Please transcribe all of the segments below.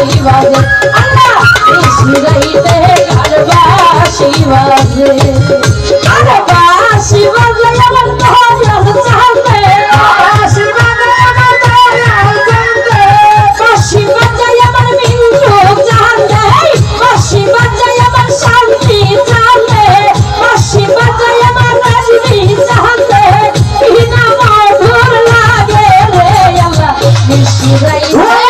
বাঁশি বাজে আল্লাহ কৃষ্ণ রহিতে কার বাঁশি বাজে আর বাঁশি বাজে আমার ধরার চাবে বাঁশি বাজে আমার ধরার চাবে বাঁশি বাজে আমার বিন্দু চাবে বাঁশি বাজে আমার শান্তি চাবে বাঁশি বাজে আমার রাজনী চাবে বিনা মধুর লাগে রে আল্লাহ কৃষ্ণ রহিতে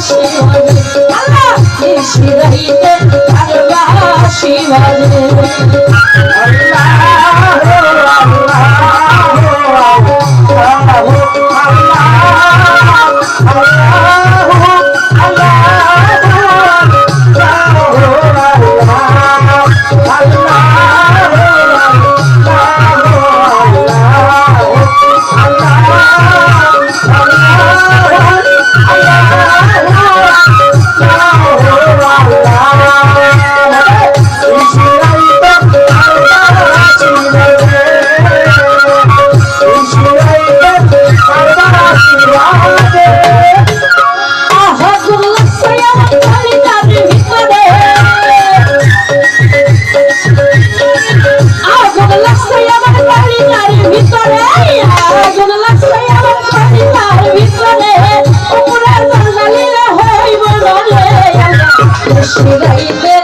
ভালোবাসি বলে আল্লাহ এই সিরাইতে ভালোবাসি বলে আল্লাহ রাইতে